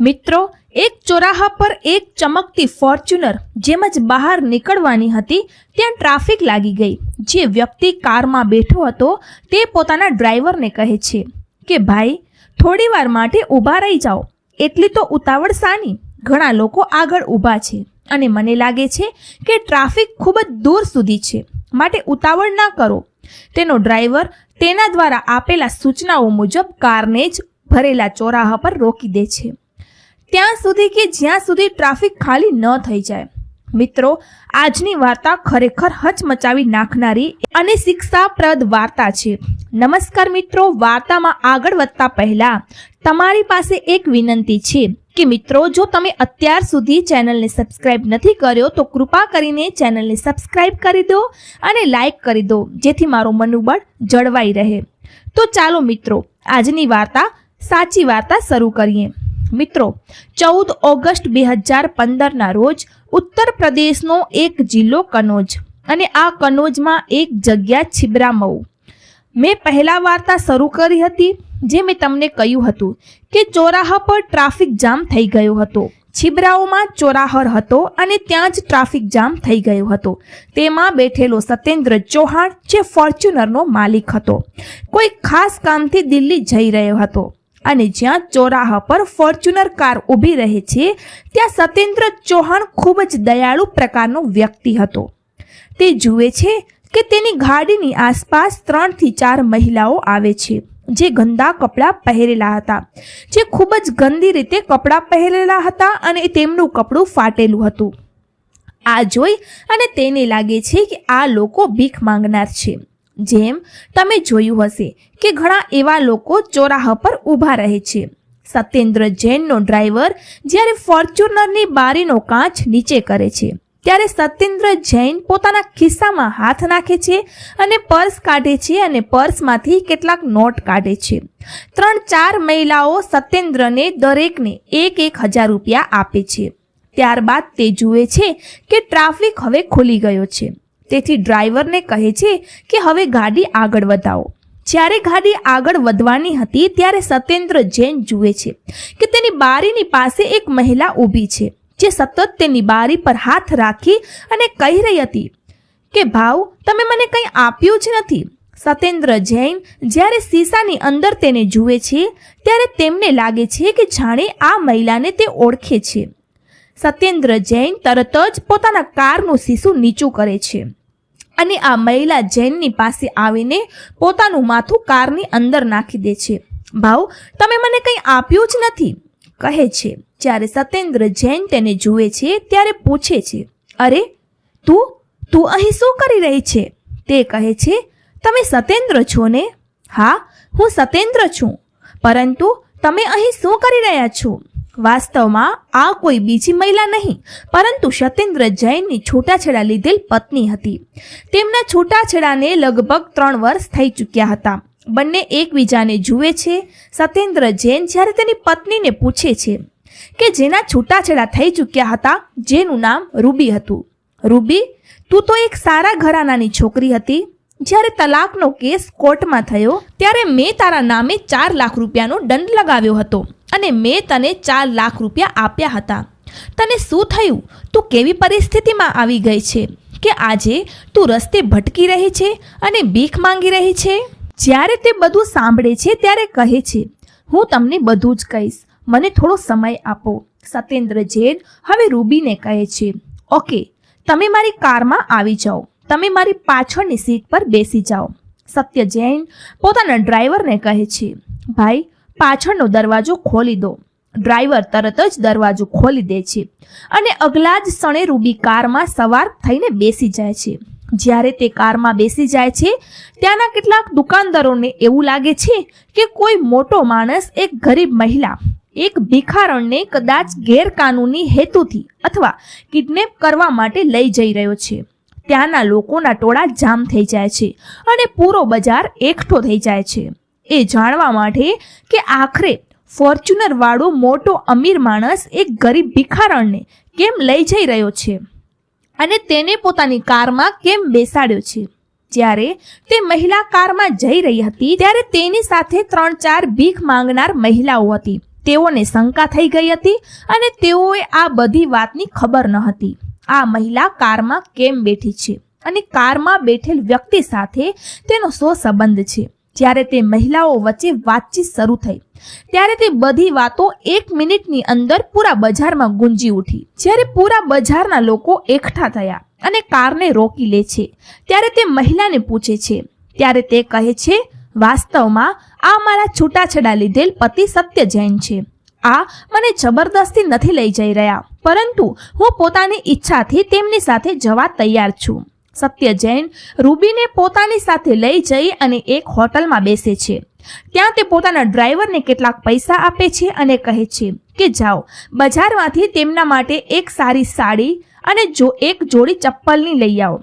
મિત્રો, એક ચોરાહા પર એક ચમકતી ફોર્ચ્યુનર જેમ જ બહાર નીકળવાની હતી, ત્યાં ટ્રાફિક લાગી ગઈ. જે વ્યક્તિ કારમાં બેઠો હતો, તે પોતાના ડ્રાઈવરને કહે છે કે, ભાઈ, થોડી વાર માટે ઊભા રહી જાઓ. એટલી તો ઉતાવળ સાની. ઘણા લોકો આગળ ઊભા છે અને મને લાગે છે કે ટ્રાફિક ખૂબ જ દૂર સુધી છે. માટે ઉતાવળ ના કરો. તેનો ડ્રાઈવર તેના દ્વારા આપેલા સૂચનાઓ મુજબ કારને જ ભરેલા ચોરાહા પર રોકી દે છે. ત્યાં સુધી કે જ્યાં સુધી ટ્રાફિક ખાલી ન થઈ જાય. મિત્રો, આજની વાર્તા ખરેખર હચમચાવી નાખનારી અને શિક્ષાપ્રદ વાર્તા છે. નમસ્કાર મિત્રો, વાર્તામાં આગળ વધતા પહેલા તમારી પાસે એક વિનંતી છે કે મિત્રો, જો તમે અત્યાર સુધી ચેનલને સબસ્ક્રાઇબ નથી કર્યો, તો કૃપા કરીને ચેનલને સબસ્ક્રાઇબ કરી દો અને લાઇક કરી દો, જેથી મારું મનોબળ જળવાઈ રહે. તો ચાલો મિત્રો, આજની વાર્તા સાચી વાર્તા શરૂ કરીએ. મિત્રો, ચૌદ ઓગસ્ટ બે હજાર પંદરના રોજ ઉત્તર પ્રદેશનો એક જિલ્લો કનોજ અને આ કનોજમાં એક જગ્યા છિબ્રામઉ. મેં પહેલા વાર્તા શરૂ કરી હતી, જે મેં તમને કહ્યું હતું કે ચોરાહા પર ટ્રાફિક જામ થઈ ગયો હતો. છિબરાઓમાં ચોરાહર હતો અને ત્યાં જ ટ્રાફિક જામ થઈ ગયો હતો. તેમાં બેઠેલો સત્યેન્દ્ર ચૌહાણ, જે ફોર્ચ્યુનરનો માલિક હતો. કોઈ ખાસ કામથી દિલ્હી જઈ રહ્યો હતો. અને જ્યાં ચોરાહા પર ફોર્ચ્યુનર કાર ઊભી રહે છે, ત્યાં સત્યેન્દ્ર ચૌહાણ ખૂબ જ દયાળુ પ્રકારનો વ્યક્તિ હતો. તે જુએ છે કે તેની ગાડીની આસપાસ ત્રણથી ચાર મહિલાઓ આવે છે, જે ગંદા કપડાં પહેરેલા હતા, જે ખૂબ જ ગંદી રીતે કપડાં પહેરેલા હતા અને તેમનું કપડું ફાટેલું હતું. આ જોઈ અને તેને લાગે છે કે આ લોકો ભીખ માંગનાર છે. જેમ તમે જોયું હશે કે ઘણા એવા લોકો ચોરાહા પર ઊભા રહે છે. સત્યેન્દ્ર જૈનનો ડ્રાઈવર જ્યારે ફોર્ચ્યુનરની બારીનો કાચ નીચે કરે છે, ત્યારે સત્યેન્દ્ર જૈન પોતાના ખિસ્સામાં હાથ નાખે છે અને પર્સ કાઢે છે અને પર્સમાંથી કેટલાક નોટ કાઢે છે. ત્રણ ચાર મહિલાઓ સત્યેન્દ્રને દરેકને એક એક હજાર રૂપિયા આપે છે. ત્યારબાદ તે જુએ છે કે ટ્રાફિક હવે ખુલી ગયો છે. તેથી ડ્રાઈવરને કહે છે કે હવે ગાડી આગળ વધાવો. જ્યારે ગાડી આગળ વધવાની હતી ત્યારે સત્યેન્દ્ર જૈન જુએ છે કે તેની બારીની પાસે એક મહિલા ઊભી છે, જે સતત તેની બારી પર હાથ રાખી અને કહી રહી હતી કે ભાવ તમે મને કંઈ આપ્યું જ નથી. સત્યેન્દ્ર જૈન જ્યારે શીશાની અંદર તેને જુએ છે, ત્યારે તેમને લાગે છે કે જાણે આ મહિલાને તે ઓળખે છે. સત્યેન્દ્ર જૈન તરત જ પોતાના કારનું શીશું નીચું કરે છે. અને આ મહિલા જૈનની પાસે આવીને પોતાનું માથું કારની અંદર નાખી દે છે. ભાવ તમે મને કંઈ આપ્યું જ નથી, કહે છે. જ્યારે સત્યેન્દ્ર જૈન તેને જુએ છે, ત્યારે પૂછે છે, અરે, તું તું અહીં શું કરી રહી છે? તે કહે છે, તમે સત્યેન્દ્ર છો ને? હા, હું સત્યેન્દ્ર છું, પરંતુ તમે અહીં શું કરી રહ્યા છો? વાસ્તવમાં આ કોઈ બીજી મહિલા નહીં, પરંતુ સત્યેન્દ્ર જૈનની છૂટાછેડા લીધેલ પત્ની હતી. તેમના છૂટાછેડાને લગભગ ત્રણ વર્ષ થઈ ચૂક્યા હતા. બંને એકબીજાને જુએ છે. સત્યેન્દ્ર જૈન જ્યારે તેની પત્નીને પૂછે છે કે જેના છૂટાછેડા થઈ ચૂક્યા હતા, જેનું નામ રૂબી હતું. રૂબી, તું તો એક સારા ઘરાનાની છોકરી હતી. જ્યારે તલાકનો કેસ કોર્ટમાં થયો, ત્યારે મેં તારા નામે ચાર લાખ રૂપિયાનો દંડ લગાવ્યો હતો. અને મેં તને ચાર લાખ રૂપિયા આપ્યા હતા. તને શું થયું? તું કેવી પરિસ્થિતિમાં આવી ગઈ છે? કે આજે તું રસ્તે ભટકી રહી છે અને ભીખ માંગી રહી છે? જ્યારે તે બધું સાંભળે છે ત્યારે કહે છે, હું તમને બધું જ કહીશ. મને થોડો સમય આપો. સત્યેન્દ્ર જૈન હવે રૂબીને કહે છે, ઓકે, તમે મારી કારમાં આવી જાઓ. તમે મારી પાછળની સીટ પર બેસી જાઓ. સત્ય જૈન પોતાના ડ્રાઈવરને કહે છે, ભાઈ પાછળનો દરવાજો ખોલી દો. ડ્રાઈવર તરત જ દરવાજો ખોલી દે છે અને અગલા જ ક્ષણે રૂબી કારમાં સવાર થઈને બેસી જાય છે. જ્યારે તે કારમાં બેસી જાય છે, ત્યાંના કેટલાક દુકાનદારોને એવું લાગે છે કે કોઈ મોટો માણસ, એક ગરીબ મહિલા, એક ભિખારણને કદાચ ગેરકાનૂની હેતુથી અથવા કિડનેપ કરવા માટે લઈ જઈ રહ્યો છે. ત્યાંના લોકોના ટોળા જામ થઈ જાય છે અને પૂરો બજાર એકઠો થઈ જાય છે. એ જાણવા માટે કે આખરે ફોર્ચ્યુનરવાળો મોટો અમીર માણસ એક ગરીબ ભિખારણને કેમ લઈ જઈ રહ્યો છે? અને તેને પોતાની કારમાં કેમ બેસાડ્યો છે? જ્યારે તે મહિલા કારમાં જઈ રહી હતી, ત્યારે તેની સાથે ત્રણ ચાર ભીખ માંગનાર મહિલાઓ હતી. તેઓને શંકા થઈ ગઈ હતી અને તેઓએ આ બધી વાતની ખબર ન હતી. આ મહિલા કારમાં કેમ બેઠી છે? અને કારમાં બેઠેલ વ્યક્તિ સાથે તેનો શો સંબંધ છે? જ્યારે તે મહિલાઓ વચ્ચે વાતચીત શરૂ થઈ, ત્યારે તે બધી વાતો એક મિનિટની અંદર પૂરા બજારમાં ગુંજી ઉઠી. જ્યારે પૂરા બજારના લોકો એકઠા થયા અને કારને રોકી લે છે, ત્યારે તે મહિલાને પૂછે છે, ત્યારે તે કહે છે, વાસ્તવમાં આ મારા છૂટાછેડા લીધેલ પતિ સત્ય જૈન છે. આ મને જબરદસ્તી નથી લઈ જઈ રહ્યા, પરંતુ હું પોતાની ઈચ્છાથી તેમની સાથે જવા તૈયાર છું. સત્ય જૈન રૂબીને પોતાની સાથે લઈ જઈ અને એક હોટલમાં બેસે છે. ત્યાં તે પોતાના ડ્રાઈવરને કેટલાક પૈસા આપે છે અને કહે છે કે, જાઓ, બજારમાંથી તેમના માટે એક સારી સાડી અને જો એક જોડી ચપ્પલની લઈ આવો.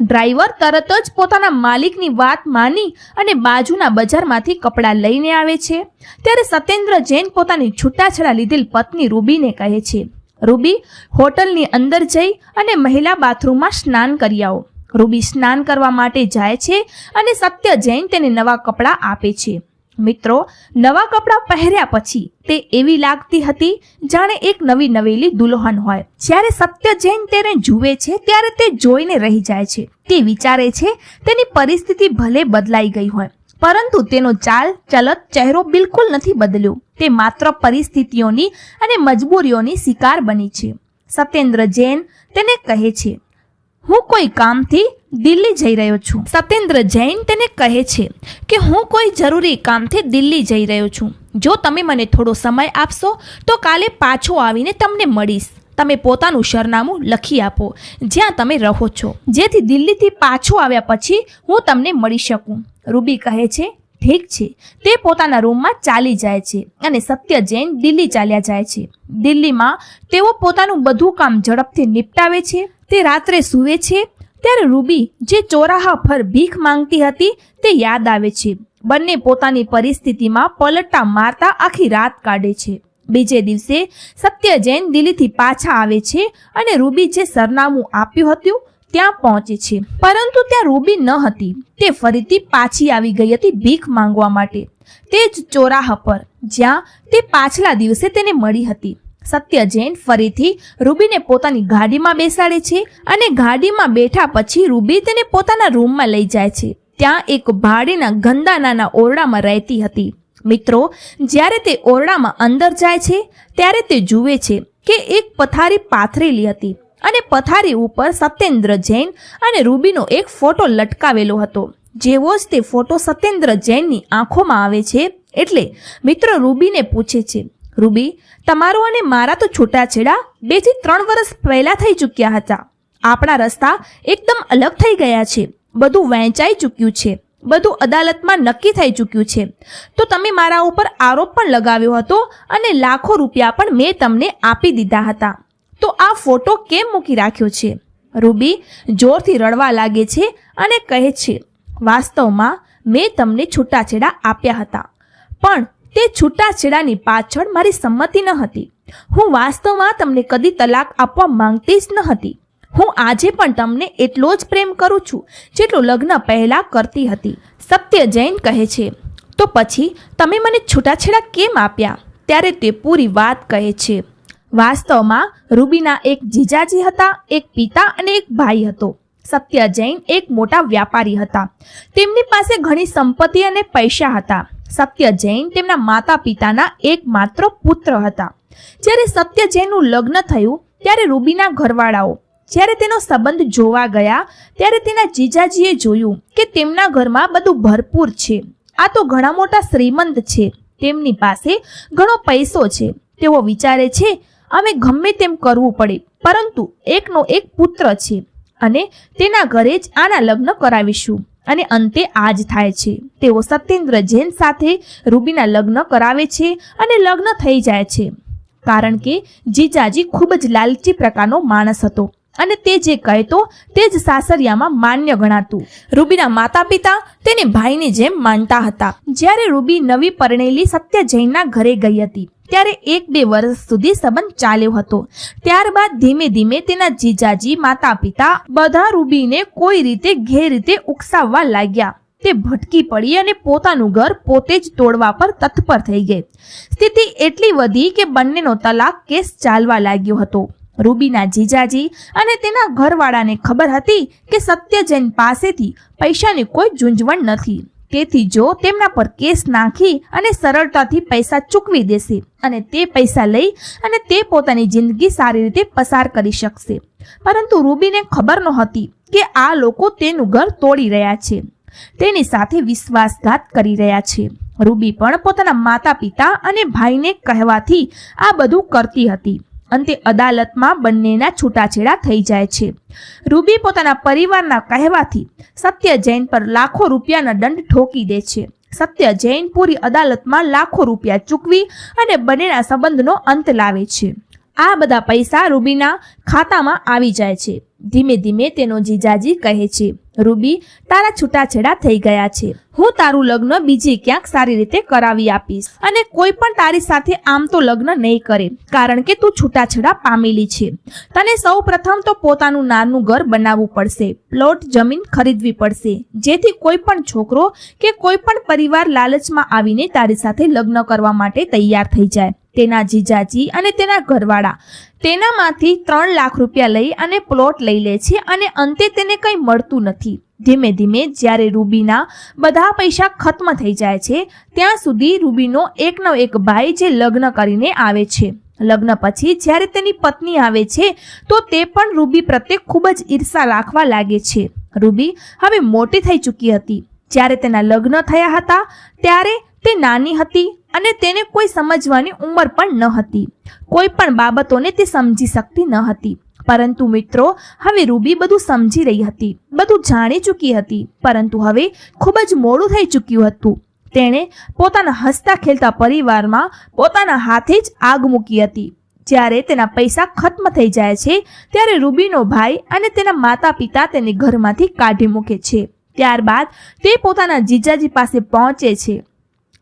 ડ્રાઈવર તરત જ પોતાના માલિકની વાત માની અને બાજુના બજારમાંથી કપડાં લઈને આવે છે. ત્યારે સત્યેન્દ્ર જૈન પોતાની છૂટાછેડા લીધેલ પત્ની રૂબીને કહે છે રૂબી, હોટલની અંદર જઈ અને મહિલા બાથરૂમમાં સ્નાન કરી આવો. રૂબી સ્નાન કરવા માટે જાય છે અને સત્ય જૈન તેને નવા કપડાં આપે છે. મિત્રો, નવા કપડાં પહેર્યા પછી તે એવી લાગતી હતી જાણે એક નવી નવેલી દુલ્હન હોય. જ્યારે સત્ય જૈન તેને જુએ છે, ત્યારે તે જોઈને રહી જાય છે. તે વિચારે છે તેની પરિસ્થિતિ ભલે બદલાઈ ગઈ હોય. પરંતુ તેનો ચાલ ચલત ચહેરો બિલકુલ નથી બદલ્યો. તે માત્ર પરિસ્થિતિઓની અને મજબૂરીઓની શિકાર બની છે. સત્યેન્દ્ર જૈન તેને કહે છે, હું કોઈ કામથી દિલ્હી જઈ રહ્યો છું. સત્યેન્દ્ર જૈન તેને કહે છે કે, હું કોઈ જરૂરી કામથી દિલ્હી જઈ રહ્યો છું. જો તમે મને થોડો સમય આપશો, તો કાલે પાછો આવીને તમને મળીશ. તમે પોતાનું સરનામું લખી આપો, જ્યાં તમે રહો છો. જેથી દિલ્હીથી પાછો આવ્યા પછી હું તમને મળી શકું. રૂબી કહે છે, ઠીક છે. તે પોતાના રૂમમાં ચાલી જાય છે અને સત્ય જૈન દિલ્હી ચાલ્યા જાય છે. દિલ્હીમાં તેઓ પોતાનું બધું કામ ઝડપથી નિપટાવે છે, તે રાત્રે સૂવે છે, ત્યારે રૂબી જે ચોરાહા પર ભીખ માંગતી હતી તે યાદ આવે છે. બંને પોતાની પરિસ્થિતિમાં પલટા મારતા આખી રાત કાઢે છે. બીજે દિવસે સત્ય જૈન દિલ્હીથી પાછા આવે છે અને રૂબી જે સરનામું આપ્યું હતું ત્યાં પહોંચે છે. પરંતુ ત્યાં રૂબી ન હતી. તે ફરીથી પાછી આવી ગઈ હતી ભીખ માંગવા માટે. તે જ ચોરાહા પર, જ્યાં તે પાછલા દિવસે તેને મળી હતી. સત્ય જૈન ફરીથી રૂબીને પોતાની ગાડીમાં બેસાડે છે અને ગાડીમાં બેઠા પછી રૂબી તેને પોતાના રૂમમાં લઈ જાય છે. ત્યાં એક ભાડીના ગંદા નાના ઓરડામાં રહેતી હતી. મિત્રો, જ્યારે તે ઓરડામાં અંદર જાય છે, ત્યારે તે જુએ છે કે એક પથારી પાથરેલી હતી. અને પથારી ઉપર સત્યેન્દ્ર જૈન અને રૂબીનો એક ફોટો લટકાવેલો હતો. જેવો જ તે ફોટો સત્યેન્દ્ર જૈનની આંખોમાં આવે છે એટલે મિત્રો રૂબીને પૂછે છે, રૂબી, તમારો અને મારા તો છૂટાછેડા બેથી ત્રણ વર્ષ પહેલા થઈ ચૂક્યા હતા. આપણા રસ્તા એકદમ અલગ થઈ ગયા છે. બધું વહેંચાઈ ચૂક્યું છે. બધું અદાલતમાં નક્કી થઈ ચૂક્યું છે. તો તમે મારા ઉપર આરોપ પણ લગાવ્યો હતો અને લાખો રૂપિયા પણ મેં તમને આપી દીધા હતા. તો આ ફોટો કેમ મૂકી રાખ્યો છે? રૂબી જોરથી રડવા લાગે છે અને કહે છે, વાસ્તવમાં મેં તમને છૂટાછેડા આપ્યા હતા, પણ તે છૂટાછેડાની પાછળ મારી સંમતિ ન હતી. હું વાસ્તવમાં તમને કદી તલાક આપવા માંગતી જ ન હતી. હું આજે પણ તમને એટલો જ પ્રેમ કરું છું, જેટલો લગ્ન પહેલા કરતી હતી. સત્ય જૈન કહે છે, તો પછી તમે મને છૂટાછેડા કેમ આપ્યા? ત્યારે તે પૂરી વાત કહે છે વાસ્તવમાં રૂબીના એક જીજાજી હતા, એક પિતા અને એક ભાઈ હતો. સત્ય જૈન એક મોટા વ્યાપારી હતા. તેમની પાસે ઘણી સંપત્તિ અને પૈસા હતા. સત્ય જૈન તેમના માતા પિતાના એકમાત્ર પુત્ર હતા. જ્યારે સત્ય જૈનનું લગ્ન થયું, ત્યારે રૂબીના ઘરવાળાઓ, જ્યારે તેનો સંબંધ જોવા ગયા, ત્યારે તેના જીજાજીએ જોયું કે તેમના ઘરમાં બધું ભરપૂર છે. આ તો ઘણા મોટા શ્રીમંત છે. તેમની પાસે ઘણો પૈસો છે. તેઓ વિચારે છે અમે ગમે તેમ કરવું પડે, પરંતુ એકનો એક પુત્ર છે અને તેના ઘરે જ આના લગ્ન કરાવીશું. અને અંતે આ જ થાય છે. તેઓ સત્યેન્દ્ર જૈન સાથે રૂબીના લગ્ન કરાવે છે અને લગ્ન થઈ જાય છે. કારણ કે જીજાજી ખૂબ જ લાલચી પ્રકારનો માણસ હતો અને તે જે કહેતો તે જ સાસરિયામાં માન્ય ગણાતું. રૂબીના માતા પિતા તેને ભાઈની જેમ માનતા હતા. જ્યારે રૂબી નવી પરણેલી સત્ય જૈનના ઘરે ગઈ હતી ત્યારે એક બે વર્ષ સુધી સંબંધ ચાલ્યો હતો. ત્યારબાદ ધીમે ધીમે તેના જીજાજી માતા પિતા બધા રૂબીને કોઈ રીતે ઘેર રીતે ઉકસાવવા લાગ્યા. તે ભટકી પડી અને પોતાનું ઘર પોતે જ તોડવા પર તત્પર થઈ ગઈ. સ્થિતિ એટલી વધી કે બંનેનો તલાક કેસ ચાલવા લાગ્યો હતો. રૂબીના જીજાજી અને તેના ઘરવાળાને ખબર હતી કે સત્યજૈન પાસેથી પૈસાની કોઈ ઝૂંઝવણ નથી. તેથી જો તેમના પર કેસ નાખી અને સરળતાથી પૈસા ચૂકવી દેશે અને તે પૈસા લઈ અને તે પોતાની જિંદગી સારી રીતે પસાર કરી શકશે. પરંતુ રૂબીને ખબર નહોતી કે આ લોકો તેનું ઘર તોડી રહ્યા છે. તેની સાથે વિશ્વાસઘાત કરી રહ્યા છે. રૂબી પણ પોતાના માતા પિતા અને ભાઈને કહેવાથી આ બધું કરતી હતી. અંતે અદાલતમાં બંનેના છૂટાછેડા થઈ જાય છે. રૂબી પોતાના પરિવારના કહેવાથી સત્ય જૈન પર લાખો રૂપિયાના દંડ ઠોકી દે છે. સત્ય જૈન પૂરી અદાલતમાં લાખો રૂપિયા ચૂકવી અને બંનેના સંબંધનો અંત લાવે છે. આ બધા પૈસા રૂબીના ખાતામાં આવી જાય છે. ધીમે ધીમે તેનો જીજાજી કહે છે. રૂબી, તારા છૂટાછેડા થઈ ગયા છે. હું તારું લગ્ન બીજી ક્યાંક સારી રીતે કરાવી આપીશ. અને કોઈ પણ તારી સાથે આમ તો લગ્ન નહીં કરે, કારણ કે તું છૂટાછેડા પામેલી છે. તને સૌ પ્રથમ તો પોતાનું નાનું ઘર બનાવવું પડશે, પ્લોટ જમીન ખરીદવી પડશે. જેથી કોઈ પણ છોકરો કે કોઈ પણ પરિવાર લાલચમાં આવીને તારી સાથે લગ્ન કરવા માટે તૈયાર થઈ જાય. તેના જીજાજી અને તેના ઘરવાળા. તેનામાંથી ત્રણ લાખ રૂપિયા લઈ અને પ્લોટ લઈ લે છે અને અંતે તેને કંઈ મળતું નથી. ધીમે ધીમે જ્યારે રૂબીના બધા પૈસા ખત્મ થઈ જાય છે, ત્યાં સુધી રૂબીનો એકનો એક ભાઈ જે લગ્ન કરીને આવે છે. લગ્ન પછી જ્યારે તેની પત્ની આવે છે, તો તે પણ રૂબી પ્રત્યે ખૂબ જ ઈર્ષા રાખવા લાગે છે. રૂબી હવે મોટી થઈ ચૂકી હતી. જ્યારે તેના લગ્ન થયા હતા, ત્યારે તે નાની હતી. અને તેને કોઈ સમજવાની ઉંમર પણ ન હતી. કોઈ પણ બાબતોને તે સમજી શકતી ન હતી. પરંતુ મિત્રો, હવે રૂબી બધું સમજી રહી હતી. બધું જાણી ચૂકી હતી. પરંતુ હવે ખૂબ જ મોડું થઈ ચૂક્યું હતું. તેણે પોતાના હસતા ખેલતા પરિવારમાં પોતાના હાથે જ આગ મૂકી હતી. જ્યારે તેના પૈસા ખત્મ થઈ જાય છે, ત્યારે રૂબીનો ભાઈ અને તેના માતા પિતા તેને ઘરમાંથી કાઢી મૂકે છે. ત્યારબાદ તે પોતાના જીજાજી પાસે પહોંચે છે.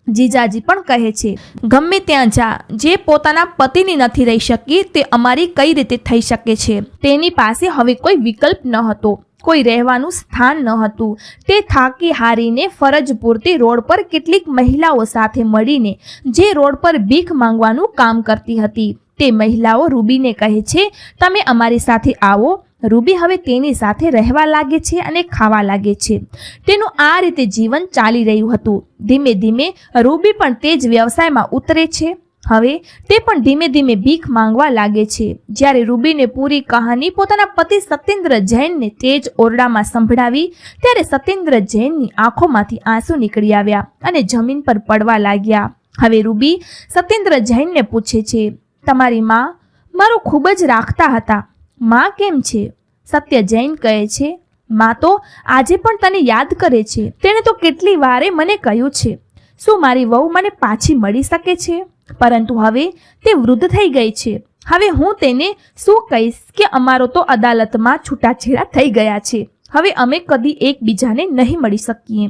જીજાજી પણ કહે છે, ગમે ત્યાં જા, જે પોતાના પતિની નથી રહી શકી, તે અમારી કઈ રીતે થઈ શકે છે? તેની પાસે હવે કોઈ વિકલ્પ ન હતો, કોઈ રહેવાનું સ્થાન ન હતું. તે થાકી હારીને ફરજ પૂરતી રોડ પર કેટલીક મહિલાઓ સાથે મળીને, જે રોડ પર ભીખ માંગવાનું કામ કરતી હતી. તે મહિલાઓ રૂબીને કહે છે, તમે અમારી સાથે આવો રૂબી હવે તેની સાથે રહેવા લાગે છે અને ખાવા લાગે છે. તેનું આ રીતે જીવન ચાલી રહ્યું હતું. ધીમે ધીમે રૂબી પણ તે જ વ્યવસાયમાં ઉતરે છે. હવે તે પણ ધીમે ધીમે ભીખ માંગવા લાગે છે. જ્યારે રૂબીને પૂરી કહાની પોતાના પતિ સત્યેન્દ્ર જૈનને તે જ ઓરડામાં સંભળાવી, ત્યારે સત્યેન્દ્ર જૈનની આંખોમાંથી આંસુ નીકળી આવ્યા અને જમીન પર પડવા લાગ્યા. હવે રૂબી સત્યેન્દ્ર જૈનને પૂછે છે, તમારી માં, મારું ખૂબ જ રાખતા હતા. માં કેમ છે? સત્ય જૈન કહે છે માં તો આજે પણ તને યાદ કરે છે. તેણે તો કેટલી વારે મને કહ્યું છે, શું મારી વહુ મને પાછી મળી શકે છે? પરંતુ હવે તે વૃદ્ધ થઈ ગઈ છે. હવે હું તેને શું કહીશ કે અમારો તો અદાલતમાં છૂટાછેડા થઈ ગયા છે. હવે અમે કદી એકબીજાને નહીં મળી શકીએ.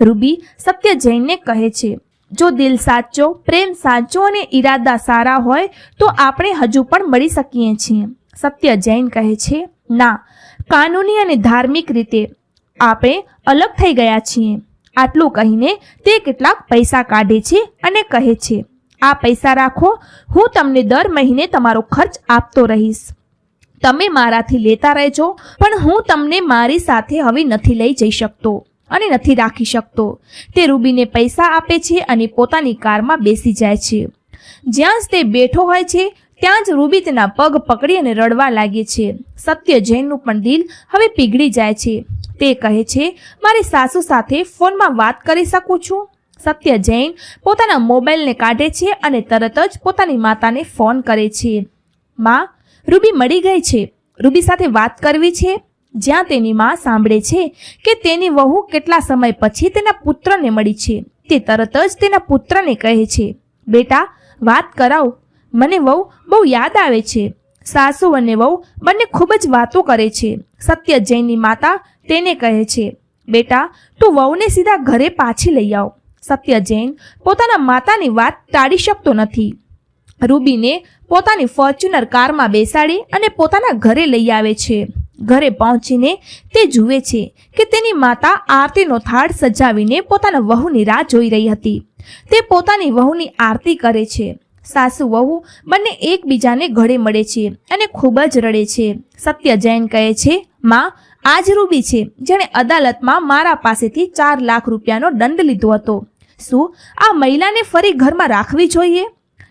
રૂબી સત્ય જૈનને કહે છે, જો દિલ સાચો, પ્રેમ સાચો અને ઈરાદા સારા હોય, તો આપણે હજુ પણ મળી શકીએ છીએ. સત્ય જૈન કહે છે ના, કાનૂની અને ધાર્મિક રીતે આપણે અલગ થઈ ગયા છીએ. આટલું કહીને તે કેટલાક પૈસા કાઢે છે અને કહે છે, આ પૈસા રાખો, હું તમને દર મહિને તમારો ખર્ચ આપતો રહીશ. તમે મારાથી લેતા રહેજો, પણ હું તમને મારી સાથે હવે નથી લઈ જઈ શકતો અને નથી રાખી શકતો. તે રૂબીને પૈસા આપે છે અને પોતાની કારમાં બેસી જાય છે. જ્યાં તે બેઠો હોય છે ત્યાં જ રૂબી તેના પગ પકડી અને રડવા લાગે છે. સત્ય જૈનનું પણ દિલ હવે પીગળી જાય છે. તે કહે છે, મારી સાસુ સાથે ફોનમાં વાત કરી શકું છું? સત્ય જૈન પોતાના મોબાઈલને કાઢે છે અને તરત જ પોતાની માતાને ફોન કરે છે. માં, રૂબી મળી ગઈ છે. રૂબી સાથે વાત કરવી છે? જ્યાં તેની માં સાંભળે છે કે તેની વહુ કેટલા સમય પછી તેના પુત્રને મળી છે. તે તરત જ તેના પુત્રને કહે છે, બેટા, વાત કરાવ. મને વહુ બહુ યાદ આવે છે. સાસુ અને વહુ બંને ખૂબ જ વાતો કરે છે. સત્ય જૈનની માતા તેને કહે છે, બેટા, તું વહુને સીધા ઘરે પાછી લઈ આવ. સત્ય જૈન પોતાના માતાની વાત ટાળી શકતો નથી. રૂબીને પોતાની ફોર્ચ્યુનર કારમાં બેસાડી અને પોતાના ઘરે લઈ આવે છે. ઘરે પહોંચીને તે જુએ છે કે તેની માતા આરતીનો થાળ સજાવીને પોતાના વહુની રાહ જોઈ રહી હતી. તે પોતાની વહુની આરતી કરે છે. સાસુ, વહુ બંને એકબીજાને ગળે મળે છે અને ખૂબ જ રડે છે. સત્ય જૈન કહે છે, માં આ રૂબી છે જેણે અદાલતમાં મારા પાસેથી ચાર લાખ રૂપિયાનો દંડ લીધો હતો. શું આ મહિલાને ફરી ઘરમાં રાખવી જોઈએ?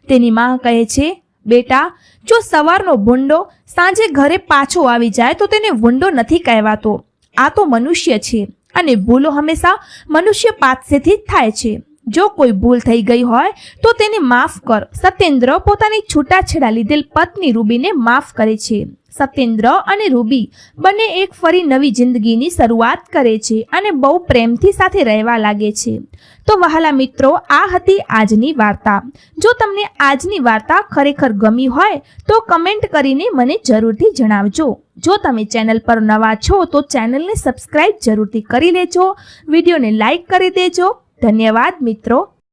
તેની માં કહે છે, બેટા, જો સવારનો ભૂંડો સાંજે ઘરે પાછો આવી જાય તો તેને ભૂંડો નથી કહેવાતો. આ તો મનુષ્ય છે અને ભૂલો હંમેશા મનુષ્ય પાસેથી જ થાય છે. જો કોઈ ભૂલ થઈ ગઈ હોય, તો તેને માફ કર. સત્યેન્દ્ર પોતાની છૂટાછેડા લીધેલ પત્ની રૂબીને માફ કરે છે. સત્યેન્દ્ર અને રૂબી બંને એક ફરી નવી જિંદગીની શરૂઆત કરે છે અને બહુ પ્રેમથી સાથે રહેવા લાગે છે. તો વહાલા મિત્રો, આ હતી આજની વાર્તા. જો તમને આજની વાર્તા ખરેખર ગમી હોય, તો કમેન્ટ કરીને મને જરૂરથી જણાવજો. જો તમે ચેનલ પર નવા છો, તો ચેનલને સબસ્ક્રાઇબ જરૂરથી કરી લેજો. વિડીયોને લાઈક કરી દેજો. ધન્યવાદ મિત્રો.